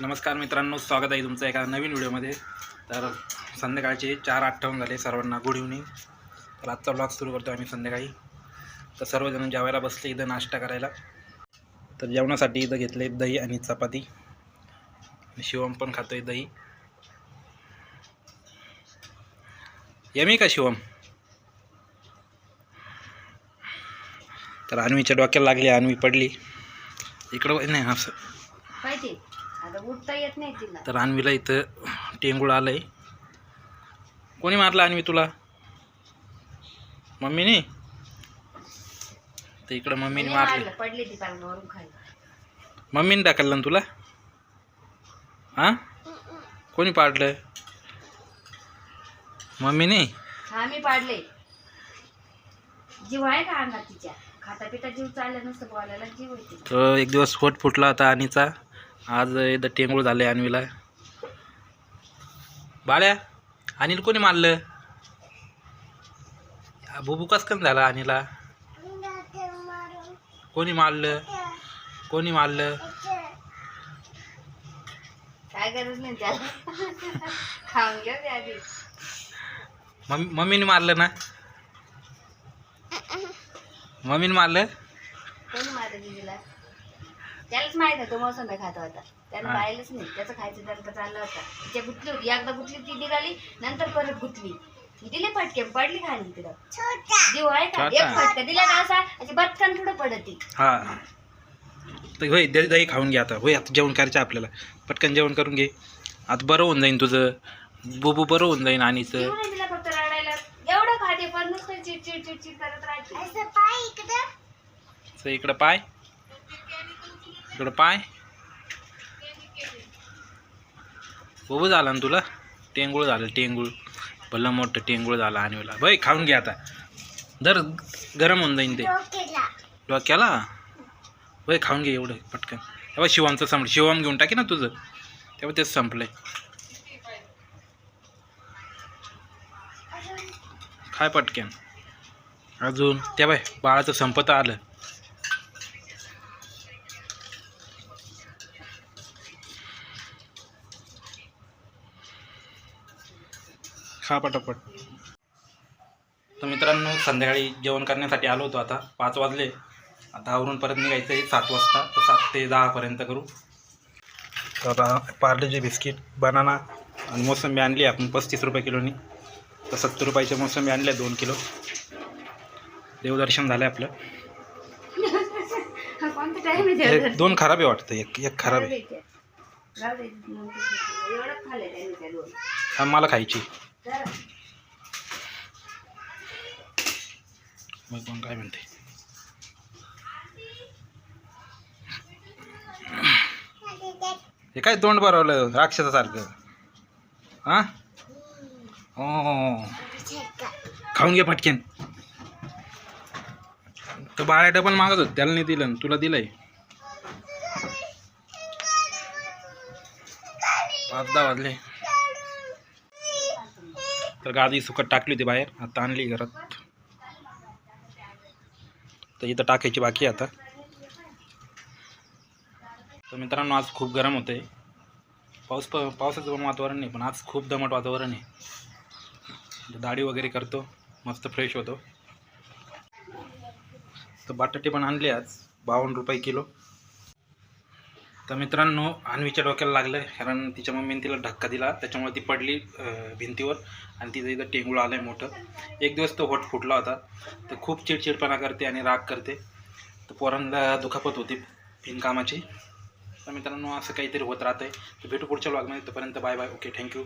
नमस्कार मित्रांनो स्वागत आहे तुमचं एका नवीन व्हिडिओमध्ये. तर संध्याकाळचे चार आठवण झाले सर्वांना गुड इव्हनिंग तर आजचा ब्लॉग सुरू करतो आम्ही संध्याकाळी. तर सर्वजण जेवायला बसले इथं नाश्ता करायला. तर जेवणासाठी इथं घेतले दही आणि चपाती. शिवम पण खातोय दही. यमी का शिवम? तर अन्वीच्या डोक्याला लागली अन्वी पडली. इकडं नाही असं. सर आता उठता येत नाही तिला. तर अन्वीला इथं टेंगुळ आलं आहे कोणी मारलं अन्वी तुला? मम्मीने? तर इकडं मम्मीने मारलं मारलं, पडली ती पालनावरून खाली. मम्मीने टाकलं ना तुला? हां? कोणी पाडलं? मम्मीने? हा मी पाडले. जीव आहे का अंगात तिच्या? खाता पिता जीव चालला नसतं बोलायला जीव तर एक दिवस फोट फुटला होता आणीचा. आज इथं टेंगूळ झालं आहे अन्वीला. बाळ्या अनिल कोणी मारलं बुबू कस कन झाला अनिला कोणी मारलं कोणी मारलं काय गरज नाही त्याला. मम्मीने मारलं ना? मम्मीने मारलं कोणी मारलं त्यालाच माहीत आहे तो मोसंबी खात होता. त्यानं हा. पाहिलंच नाही. त्याचं खायचं दर्द चालला होता. तिच्या गुतली होती एकदा गुतली ती निघाली नंतर परत गुतली. दिले फटके पडली खाली तिकडं जीव आहे का? छोटा. एक फटका दिला ना असा अशी बटकन थोडं पडत. हां. तर होय दही दही खाऊन घे आता. होय आता जेवण करायचं आपल्याला. पटकन जेवण करून घे. आता बरं होऊन जाईन तुझं. बुबू बरं होऊन जाईन आणीचं. जीव नाही दिला फक्त रडायला. एवढं खाते पण नुसतं चिडचिड चिडचिड करत राहते. तर इकडं पाय. इकडं पाय. बुबू झाला ना तुला? टेंगूळ झालं टेंगूळ. भलं मोठं टेंगूळ झालं आणीला भाई खाऊन घे आता. दर गरम होऊन जाईन ते. डोक्याला. होय खाऊन घे एवढं पटकन. तेव्हा शिवामचं संपलं. शिवाम घेऊन टाके ना तुझं. तेव्हा तेच संपलंय. काय पटकन. अजून. त्या बाय बाळाचं संपत आलं. खा पटापट. तर मित्रांनो संध्याकाळी जेवण करण्यासाठी आलो होतो आता. पाच वाजले. आता आवरून परत निघायचं आहे सात वाजता. तर सात ते दहापर्यंत करू. तर आता पार्लेजी बिस्किट बनाना आणि मोसंबी आणली आपण पस्तीस रुपये किलोनी. तर सत्तर रुपयाचे मोसंबी आणले दोन किलो. देवदर्शन झालं आपलं. कोणता टाइम हे दोन खराब आहे वाटतं. एक एक खराब आहे. हा मला खायची. मग कोण काय म्हणते? हे काय तोंड भरवलं राक्षसासारखं? हां? हो, हो, हो खाऊन घे पटकेन. तर बाळ्या डबल मागत होत त्याला नाही दिलं तुला दिलंय. पाच दहा वाजले. तर गादी सुकत टाकली होती बाहेर. आता आणली घरात. तर इथं टाकायची बाकी आता. तर मित्रांनो आज खूप गरम होते पाऊस प पावसाचं पण वातावरण नाही पण आज खूप दमट वातावरण आहे. दाढी वगैरे करतो मस्त फ्रेश होतो. तर बटाटे पण आणले आज बावन्न रुपये किलो. तर मित्रांनो अन्वीच्या डोक्याला लागलं कारण तिच्या मम्मीने तिला धक्का दिला त्याच्यामुळे ती पडली भिंतीवर आणि तिचं इथं टेंगूळ आलं आहे मोठं. एक दिवस तो होट फुटला होता तर खूप चिडचिडपणा करते आणि राग करते. तर पोरांना दुखापत होती बिनकामाची. तर मित्रांनो असं काहीतरी होत राहतं आहे तर भेटू पुढच्या ब्लॉगमध्ये तोपर्यंत बाय बाय. Okay thank you